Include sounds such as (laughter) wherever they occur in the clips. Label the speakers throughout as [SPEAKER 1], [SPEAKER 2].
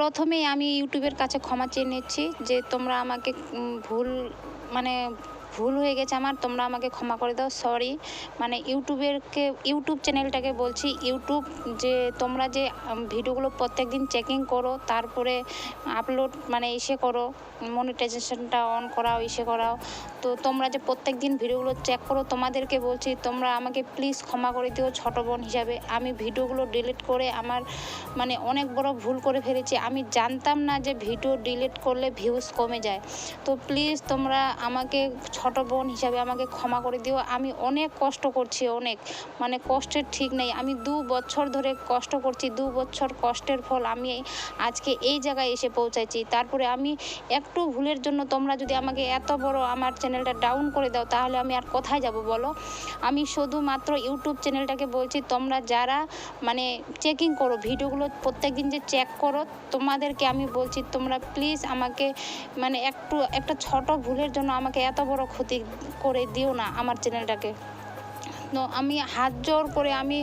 [SPEAKER 1] প্রথমেই আমি ইউটিউবের কাছে ক্ষমা চেয়ে নিচ্ছি যে তোমরা আমাকে ভুল মানে ভুল হয়ে গেছে আমার, তোমরা আমাকে ক্ষমা করে দাও সরি মানে ইউটিউবেরকে, ইউটিউব চ্যানেলটাকে বলছি, ইউটিউব যে তোমরা যে ভিডিওগুলো প্রত্যেক দিন চেকিং করো, তারপরে আপলোড মানে ইসে করো মনিটাইজেশনটা অন করাও, ইসে করাও। তো তোমরা যে প্রত্যেক দিন ভিডিওগুলো চেক করো, তোমাদেরকে বলছি, তোমরা আমাকে প্লিজ ক্ষমা করে দিও ছোট বোন হিসাবে। আমি ভিডিওগুলো ডিলিট করে আমার মানে অনেক বড় ভুল করে ফেলেছি। আমি জানতাম না যে ভিডিও ডিলিট করলে ভিউজ কমে যায়। তো প্লিজ তোমরা আমাকে ছোট বোন হিসাবে আমাকে ক্ষমা করে দিও। আমি অনেক কষ্ট করছি, অনেক। মানে কষ্টের ঠিক নেই। আমি দু বছর ধরে কষ্ট করছি, দু বছর কষ্টের ফল আমি আজকে এই জায়গায় এসে পৌঁছাইছি। তারপরে আমি একটু ভুলের জন্য তোমরা যদি আমাকে এত বড় আমার চ্যানেলটা ডাউন করে দাও, তাহলে আমি আর কোথায় যাব বলো? আমি শুধুমাত্র ইউটিউব চ্যানেলটাকে বলছি, তোমরা যারা মানে চেকিং করো, ভিডিওগুলো প্রত্যেক দিন যে চেক করো, তোমাদেরকে আমি বলছি, তোমরা প্লিজ আমাকে মানে একটু, একটা ছোট ভুলের জন্য আমাকে এত বড় ক্ষতি করে দিও না আমার চ্যানেলটাকে। তো আমি হাত জোর করে, আমি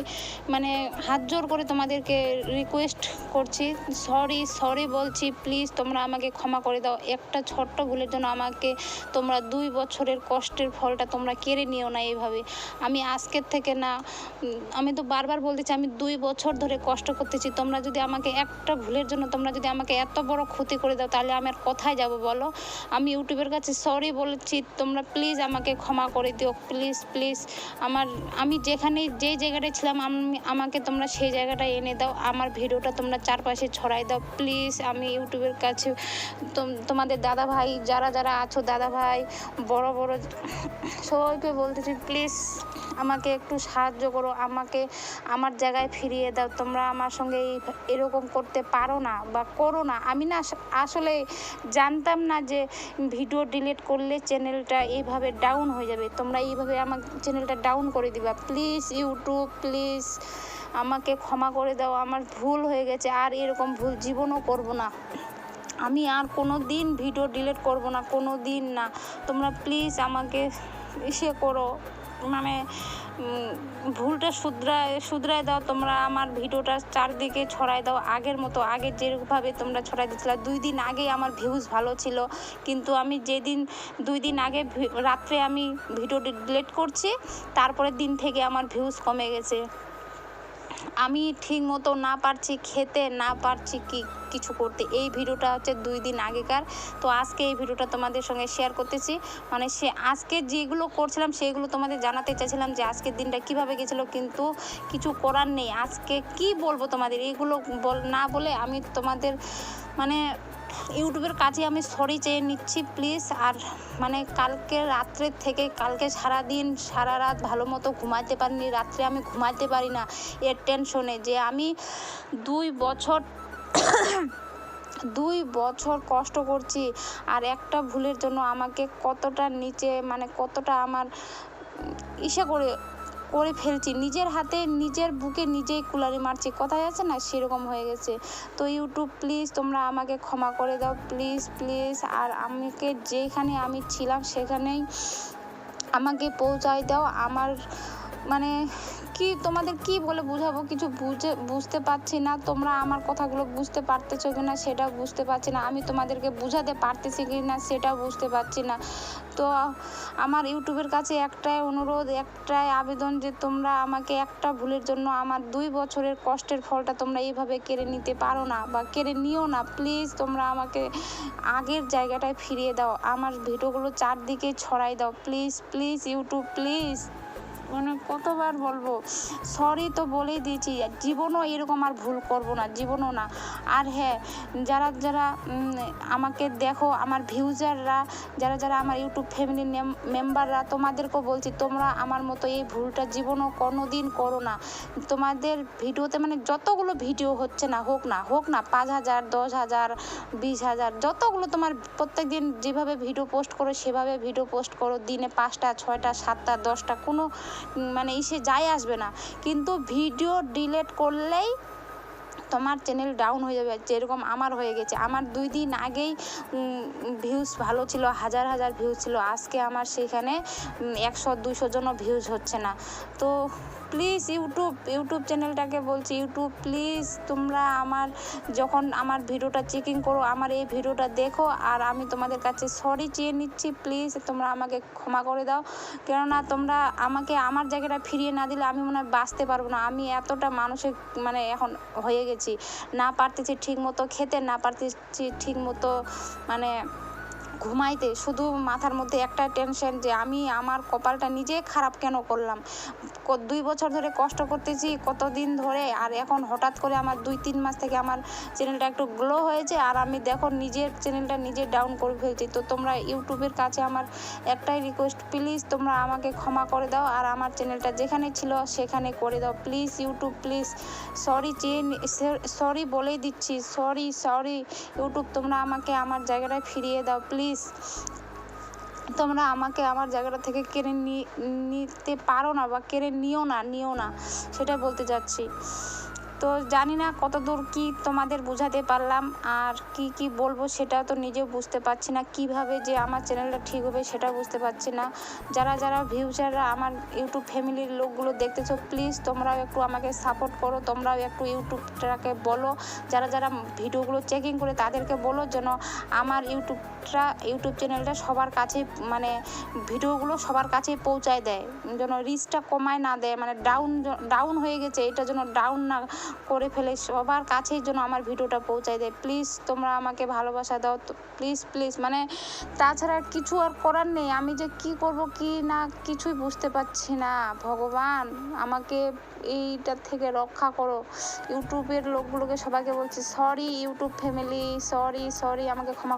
[SPEAKER 1] মানে হাত জোর করে তোমাদেরকে রিকোয়েস্ট করছি। সরি সরি বলছি প্লিজ তোমরা আমাকে ক্ষমা করে দাও। একটা ছোট্ট ভুলের জন্য আমাকে তোমরা দুই বছরের কষ্টের ফলটা তোমরা কেড়ে নিও না এইভাবে। আমি আজকের থেকে না আমি তো বারবার বলতেছি, আমি দুই বছর ধরে কষ্ট করতেছি। তোমরা যদি আমাকে একটা ভুলের জন্য, তোমরা যদি আমাকে এত বড় ক্ষতি করে দাও, তাহলে আমি আর কোথায় যাব বলো? আমি ইউটিউবের কাছে সরি বলছি, তোমরা প্লিজ আমাকে ক্ষমা করে দিও। প্লিজ প্লিজ আমার আমি যেখানে যেই জায়গাটায় ছিলাম, আমি, আমাকে তোমরা সেই জায়গাটায় এনে দাও। আমার ভিডিওটা তোমরা চারপাশে ছড়াই দাও। প্লিজ আমি ইউটিউবের কাছে তোম- তোমাদের দাদা ভাই যারা যারা আছো দাদা ভাই বড় বড়, সবাইকে বলতেছি প্লিজ আমাকে একটু সাহায্য করো। আমাকে আমার জায়গায় ফিরিয়ে দাও। তোমরা আমার সঙ্গে এই, এরকম করতে পারো না বা করো না। আমি না আসলে জানতাম না যে ভিডিও ডিলিট করলে চ্যানেলটা এইভাবে ডাউন হয়ে যাবে। তোমরা এইভাবে আমার চ্যানেলটা ডাউন করে দিবা। প্লিজ ইউটিউব প্লিজ আমাকে ক্ষমা করে দাও। আমার ভুল হয়ে গেছে, আর এরকম ভুল জীবনও করব না। আমি আর কোনো দিন ভিডিও ডিলিট করব না কোনো দিন না। তোমরা প্লিজ আমাকে ইসে করো। মানে ভুলটা শুধরায় শুধরায় দাও তোমরা, আমার ভিডিওটা চারদিকে ছড়ায় দাও। আগের মতো, আগে যেভাবে তোমরা ছড়াই দিচ্ছিলে দুই দিন আগেই আমার ভিউজ ভালো ছিল। কিন্তু আমি যেদিন, দুই দিন আগে রাত্রে আমি ভিডিও ডিলেট করছি, তারপরের দিন থেকে আমার ভিউজ কমে গেছে। আমি ঠিক মতো না পারছি, খেতে না পারছি কি কিছু করতে। এই ভিডিওটা হচ্ছে দুই দিন আগেকার। তো আজকে এই ভিডিওটা তোমাদের সঙ্গে শেয়ার করতেছি। মানে সে আজকে যেগুলো করছিলাম, সেগুলো তোমাদের জানাতে চাইছিলাম যে আজকের দিনটা কীভাবে গেছিল, কিন্তু কিছু করার নেই। আজকে কি বলব তোমাদের? এগুলো বল, না বলে আমি তোমাদের মানে ইউটিউবের কাছে আমি সরি চেয়ে নিচ্ছি প্লিজ আর মানে কালকে রাত্রের থেকে, কালকে সারা দিন সারা রাত ভালো মতো ঘুমাতে পারিনি, রাত্রে আমি ঘুমাতে পারি না এর টেনশনে যে আমি দুই বছর (coughs) দুই বছর কষ্ট করছি আর একটা ভুলের জন্য আমাকে কতটা নিচে মানে কতটা আমার ইসে করে করে ফেলছি। নিজের হাতে, নিজের বুকে নিজেই কুলারি মারছি। কথায় আছে না, সেরকম হয়ে গেছে। তো ইউটিউব প্লিজ তোমরা আমাকে ক্ষমা করে দাও। প্লিজ প্লিজ আর আমাকে যেখানে আমি ছিলাম, সেখানেই আমাকে পৌঁছায় দাও। আমার মানে কি তোমাদের কি বলে বোঝাবো? কিছু বুঝে, বুঝতে পারছি না। তোমরা আমার কথাগুলো বুঝতে পারতেছো কি না সেটাও বুঝতে পারছি না। আমি তোমাদেরকে বোঝাতে পারতেছি কি না সেটাও বুঝতে পারছি না। তো আমার ইউটিউবের কাছে একটাই অনুরোধ, একটাই আবেদন যে তোমরা আমাকে একটা ভুলের জন্য আমার দুই বছরের কষ্টের ফলটা তোমরা এইভাবে কেড়ে নিতে পারো না বা কেড়ে নিও না। প্লিজ তোমরা আমাকে আগের জায়গাটায় ফিরিয়ে দাও। আমার ভিডিওগুলো চারদিকে ছড়াই দাও। Please please YouTube, please. মানে কতবার বলব? সরি তো বলেই দিয়েছি জীবনও এরকম আর ভুল করব না, জীবনও না। আর হ্যাঁ যারা যারা আমাকে দেখো, আমার ভিউজাররা যারা যারা আমার ইউটিউব ফ্যামিলি মেম্বাররা তোমাদেরকেও বলছি, তোমরা আমার মতো এই ভুলটা জীবনও কোনো দিন করো না। তোমাদের ভিডিওতে মানে যতগুলো ভিডিও হচ্ছে না, হোক না হোক না, পাঁচ হাজার, দশ হাজার, বিশ হাজার, যতগুলো তোমার প্রত্যেক দিন যেভাবে ভিডিও পোস্ট করো, সেভাবে ভিডিও পোস্ট করো, দিনে পাঁচটা, ছয়টা, সাতটা, দশটা, কোনো মানে ইসে যাই আসবে না। কিন্তু ভিডিও ডিলিট করলেই তোমার চ্যানেল ডাউন হয়ে যাবে, যেরকম আমার হয়ে গেছে। আমার দুই দিন আগেই ভিউজ ভালো ছিল, হাজার হাজার ভিউজ ছিল। আজকে আমার সেখানে একশো, দুশো জনও ভিউজ হচ্ছে না। তো প্লিজ ইউটিউব ইউটিউব চ্যানেলটাকে বলছি, ইউটিউব প্লিজ তোমরা আমার, যখন আমার ভিডিওটা চেকিং করো, আমার এই ভিডিওটা দেখো। আর আমি তোমাদের কাছে সরি চেয়ে নিচ্ছি প্লিজ তোমরা আমাকে ক্ষমা করে দাও। কেননা তোমরা আমাকে আমার জায়গাটা ফিরিয়ে না দিলে আমি মনে হয় বাঁচতে পারব না। আমি এতটা মানসিক মানে এখন হয়ে গেছি। না পারতেছি ঠিক মতো খেতে না পারতেছি ঠিক মতো মানে ঘুমাইতে, শুধু মাথার মধ্যে একটা টেনশন যে আমি আমার কপালটা নিজে খারাপ কেন করলাম? দুই বছর ধরে কষ্ট করতেছি, কতদিন ধরে? আর এখন হঠাৎ করে আমার দুই, তিন মাস থেকে আমার চ্যানেলটা একটু গ্লো হয়েছে, আর আমি দেখো নিজের চ্যানেলটা নিজে ডাউন করে ফেলছি। তো তোমরা ইউটিউবের কাছে আমার একটাই রিকোয়েস্ট প্লিজ তোমরা আমাকে ক্ষমা করে দাও, আর আমার চ্যানেলটা যেখানে ছিল সেখানে করে দাও। প্লিজ ইউটিউব প্লিজ সরি চেয়ে সরি বলেই দিচ্ছি সরি সরি ইউটিউব, তোমরা আমাকে আমার জায়গাটায় ফিরিয়ে দাও। প্লিজ তোমরা আমাকে আমার জায়গাটা থেকে কেড়ে নিতে পারো না বা কেড়ে নিও না নিও না, সেটা বলতে চাচ্ছি তো জানি না কত দূর কি তোমাদের বোঝাতে পারলাম, আর কি কি বলব সেটা তো নিজেও বুঝতে পারছি না। কীভাবে যে আমার চ্যানেলটা ঠিক হবে সেটা বুঝতে পারছি না। যারা যারা ভিউচাররা আমার ইউটিউব ফ্যামিলির লোকগুলো দেখতেছো প্লিজ তোমরাও একটু আমাকে সাপোর্ট করো, তোমরাও একটু ইউটিউবটাকে বলো। যারা যারা ভিডিওগুলো চেকিং করে তাদেরকে বলো যেন আমার ইউটিউবটা, ইউটিউব চ্যানেলটা সবার কাছে মানে ভিডিওগুলো সবার কাছে পৌঁছায় দেয়। যেন রিচটা কমায় না দেয় মানে ডাউন ডাউন হয়ে গেছে, এটা যেন ডাউন না করে ফেলে সবার কাছেই যেন আমার ভিডিওটা পৌঁছায় দেয়। প্লিজ তোমরা আমাকে ভালোবাসা দাও। তো প্লিজ প্লিজ মানে তাছাড়া কিছু আর করার নেই। আমি যে কি করব, কি না, কিছুই বুঝতে পারছি না। ভগবান, আমাকে এইটার থেকে রক্ষা করো। ইউটিউবের লোকগুলোকে সবাইকে বলছি sorry YouTube family sorry sorry আমাকে ক্ষমা